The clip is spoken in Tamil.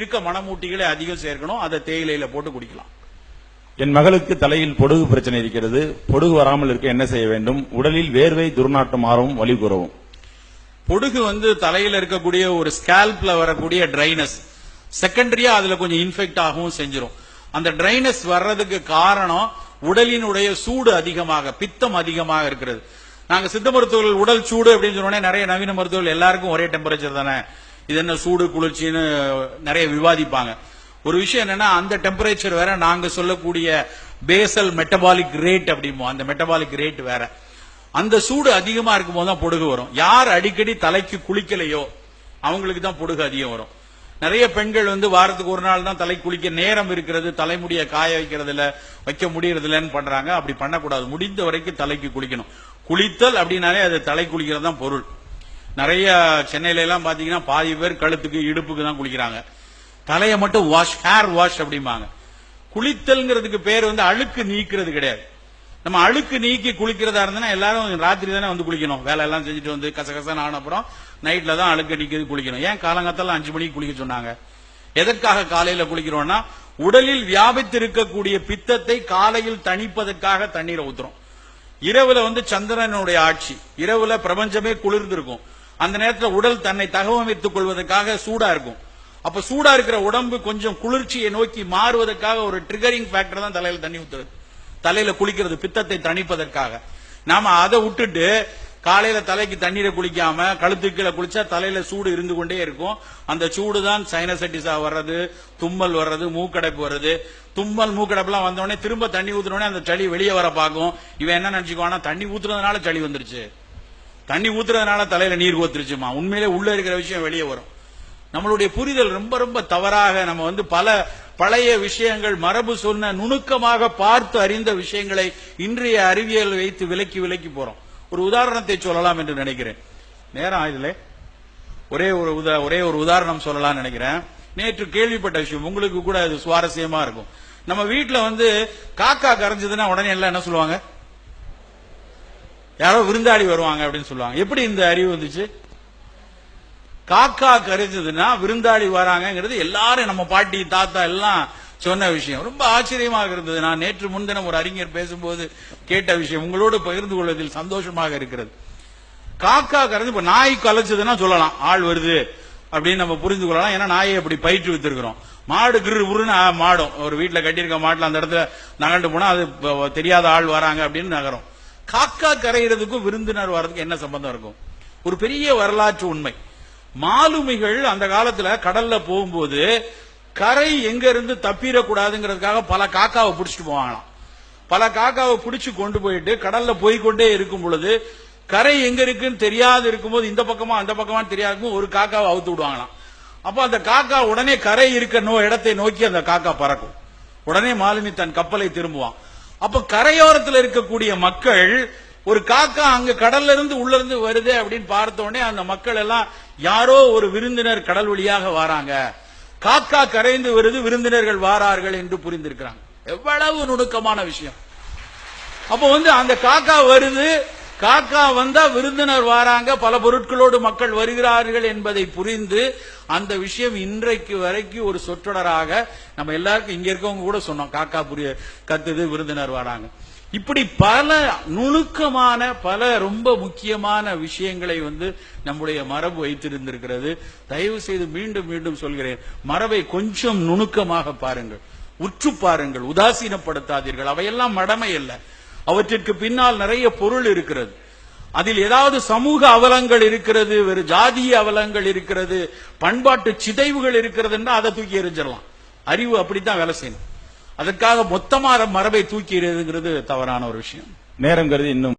இருக்க மணமூட்டிகளை அதிகம் சேர்க்கணும் அதை தேயிலையில போட்டு குடிக்கலாம். என் மகளுக்கு தலையில் பொடுகு பிரச்சனை இருக்கிறது. பொடுகு வராமல் இருக்க என்ன செய்ய வேண்டும்? உடலில் வேர்வை துர்நாட்டம் மாறவும் வலி கூறவும். பொடுகு வந்து தலையில இருக்கக்கூடிய ஒரு ஸ்கேல்ப்ல வரக்கூடிய ட்ரைனஸ் செகண்டரியா அதுல கொஞ்சம் இன்ஃபெக்ட் ஆகவும் செஞ்சிடும் அந்த ட்ரைனஸ் வர்றதுக்கு காரணம் உடலினுடைய சூடு அதிகமாக பித்தம் அதிகமாக இருக்கிறது. நாங்க சித்த மருத்துவர்கள் உடல் சூடு அப்படின்னு சொன்னோடனே நிறைய நவீன மருத்துவர்கள் எல்லாருக்கும் ஒரே டெம்பரேச்சர் தானே. இது என்ன சூடு குளிர்ச்சின்னு நிறைய விவாதிப்பாங்க. ஒரு விஷயம் என்னன்னா அந்த டெம்பரேச்சர் வேற நாங்க சொல்லக்கூடிய பேசல் மெட்டபாலிக் ரேட் அப்படிமோ அந்த மெட்டபாலிக் ரேட் வேற. அந்த சூடு அதிகமா இருக்கும் போது தான் பொடுகு வரும். யார் அடிக்கடி தலைக்கு குளிக்கலையோ அவங்களுக்கு தான் பொடுகு அதிகம் வரும். நிறைய பெண்கள் வந்து வாரத்துக்கு ஒரு நாள் தான் தலை குளிக்க நேரம் இருக்கிறது தலைமுடிய காய வைக்கிறதுல வைக்க முடியறதுலன்னு பண்றாங்க. அப்படி பண்ணக்கூடாது. முடிந்த வரைக்கும் தலைக்கு குளிக்கணும். குளித்தல் அப்படின்னாலே அது தலை குளிக்கிறது தான் பொருள். நிறைய சென்னையில எல்லாம் பாத்தீங்கன்னா பாதி பேர் கழுத்துக்கு இடுப்புக்கு தான் குளிக்கிறாங்க. தலையை மட்டும் வாஷ் ஹேர் வாஷ் அப்படிம்பாங்க. குளித்தல்ங்கிறதுக்கு பேர் வந்து அழுக்கு நீக்கிறது கிடையாது. நம்ம அழுக்கு நீக்கி குளிக்கிறதா இருந்தா எல்லாரும் ராத்திரி தானே வந்து குளிக்கணும். வேலை எல்லாம் செஞ்சுட்டு வந்து கசகசன்னு ஆன அப்புறம் நைட்ல தான் அழுக்கு நீக்கிறது குளிக்கணும். ஏன் காலங்காத்தால அஞ்சு மணிக்கு குளிக்க சொன்னாங்க? எதற்காக காலையில குளிக்கிறோம்னா உடலில் வியாபித்து இருக்கக்கூடிய பித்தத்தை காலையில் தணிப்பதற்காக தண்ணீரை ஊத்துறோம். இரவுல வந்து சந்திரனுடைய ஆட்சி. இரவுல பிரபஞ்சமே குளிர்ந்திருக்கும். அந்த நேரத்தில் உடல் தன்னை தகவமைத்துக் கொள்வதற்காக சூடா இருக்கும். அப்ப சூடா இருக்கிற உடம்பு கொஞ்சம் குளிர்ச்சியை நோக்கி மாறுவதற்காக ஒரு ட்ரிகரிங் ஃபேக்டர் தான் தலையில தண்ணி ஊத்துறது. தலையில குளிக்கிறது பித்தத்தை தணிப்பதற்காக. நாம அதை விட்டுட்டு காலையில தலைக்கு தண்ணீரை குளிக்காம கழுத்து கீழே குளிச்சா தலையில சூடு இருந்து கொண்டே இருக்கும். அந்த சூடு தான் சைனசைட்டிஸா வர்றது தும்மல் வர்றது மூக்கடைப்பு வருது தும்மல் மூக்கடைப்புலாம் வந்தோடனே திரும்ப தண்ணி ஊத்துனோடனே அந்த சளி வெளியே வர பார்க்கும். இவன் என்ன நினைச்சுக்குவானா தண்ணி ஊத்துறதுனால சளி வந்துருச்சு. தண்ணி ஊத்துறதுனால தலையில நீர் கோத்துருச்சுமா? உண்மையிலே உள்ள இருக்கிற விஷயம் வெளியே வரும். நம்மளுடைய புரிதல் ரொம்ப ரொம்ப தவறாக நம்ம வந்து பல பழைய விஷயங்கள் மரபு சொன்ன நுணுக்கமாக பார்த்து அறிந்த விஷயங்களை இன்றைய அறிவியல் வைத்து விலக்கி விலக்கி போறோம். ஒரு உதாரணத்தை சொல்லலாம் என்று நினைக்கிறேன். நேரம் இதுல ஒரே ஒரு ஒரே ஒரு உதாரணம் சொல்லலாம் நினைக்கிறேன். நேற்று கேள்விப்பட்ட விஷயம். உங்களுக்கு கூட அது சுவாரஸ்யமா இருக்கும். நம்ம வீட்டுல வந்து காக்கா கரைஞ்சதுன்னா உடனே எல்லாம் என்ன சொல்லுவாங்க? யாரோ விருந்தாளி வருவாங்க அப்படின்னு சொல்லுவாங்க. எப்படி இந்த அறிவு வந்துச்சு? காக்கா கருதுதுன்னா விருந்தாளி வராங்கங்கிறது எல்லாரும் நம்ம பாட்டி தாத்தா எல்லாம் சொன்ன விஷயம். ரொம்ப ஆச்சரியமாக இருந்தது. நான் நேற்று முன்தினம் ஒரு அறிஞர் பேசும்போது கேட்ட விஷயம். உங்களோடு பகிர்ந்து கொள்வதில் சந்தோஷமாக இருக்கிறது. காக்கா கரைஞ்சு இப்ப நாய் கலைச்சதுன்னா சொல்லலாம். ஆள் வருது அப்படின்னு நம்ம புரிந்து கொள்ளலாம். ஏன்னா நாயை அப்படி பயிற்று வித்திருக்கிறோம். மாடு கிரு உருன்னு மாடும். ஒரு வீட்டில் கட்டியிருக்க மாட்டில் அந்த இடத்துல நகண்டு போனா அது தெரியாத ஆள் வராங்க அப்படின்னு நகரும். காக்கா கரைகிறதுக்கும் விருந்தினர் வர்றதுக்கு என்ன சம்பந்தம் இருக்கும்? ஒரு பெரிய வரலாற்று உண்மை. மாலுமிகள் அந்த காலத்துல கடல்ல போகும்போது கரை எங்க இருந்து தப்பிடக்கூடாதுங்கிறதுக்காக பல காக்காவை பிடிச்சிட்டு போவாங்களாம். பல காக்காவை பிடிச்சு கொண்டு போயிட்டு கடல்ல போய்கொண்டே இருக்கும் பொழுது கரை எங்க இருக்குன்னு தெரியாது இருக்கும்போது இந்த பக்கமா அந்த பக்கமா தெரியாது ஒரு காக்காவை அவுத்து விடுவாங்களாம். அப்ப அந்த காக்கா உடனே கரை இருக்க நோ இடத்தை நோக்கி அந்த காக்கா பறக்கும். உடனே மாலுமி தன் கப்பலை திரும்புவான். அப்ப கரையோரத்தில் இருக்கக்கூடிய மக்கள் ஒரு காக்கா அங்க கடல்ல இருந்து உள்ள இருந்து வருது அப்படின்னு பார்த்த உடனே அந்த மக்கள் எல்லாம் யாரோ ஒரு விருந்தினர் கடல் வழியாக வராங்க. காக்கா கரைந்து வருது விருந்தினர்கள் வாரார்கள் என்று புரிந்திருக்கிறாங்க. எவ்வளவு நுணுக்கமான விஷயம். அப்ப வந்து அந்த காக்கா வருது காக்கா வந்தா விருந்தினர் வாராங்க பல பொருட்களோடு மக்கள் வருகிறார்கள் என்பதை புரிந்து அந்த விஷயம் இன்றைக்கு வரைக்கும் ஒரு சொற்றொடராக நம்ம எல்லாருக்கும் இங்க இருக்கவங்க கூட சொன்னோம். காக்கா புரிய கத்துது விருந்தினர் வராங்க. இப்படி பல நுணுக்கமான பல ரொம்ப முக்கியமான விஷயங்களை வந்து நம்முடைய மரபு வைத்திருந்திருக்கிறது. தயவு செய்து மீண்டும் மீண்டும் சொல்கிறேன். மரபை கொஞ்சம் நுணுக்கமாக பாருங்கள். உற்று பாருங்கள். உதாசீனப்படுத்தாதீர்கள். அவையெல்லாம் மடமை அல்ல. அவற்றிற்கு பின்னால் நிறைய பொருள் இருக்கிறது. அதில் ஏதாவது சமூக அவலங்கள் இருக்கிறது வேறு ஜாதிய அவலங்கள் இருக்கிறது பண்பாட்டு சிதைவுகள் இருக்கிறதுன்னா அதை தூக்கி எறிஞ்சிடலாம். அறிவு அப்படித்தான் வேலை செய்யணும் அதற்காக மொத்தமாக மரபை தூக்கி எறிதுங்கிறது தவறான ஒரு விஷயம். நேரம் கருதி இன்னும்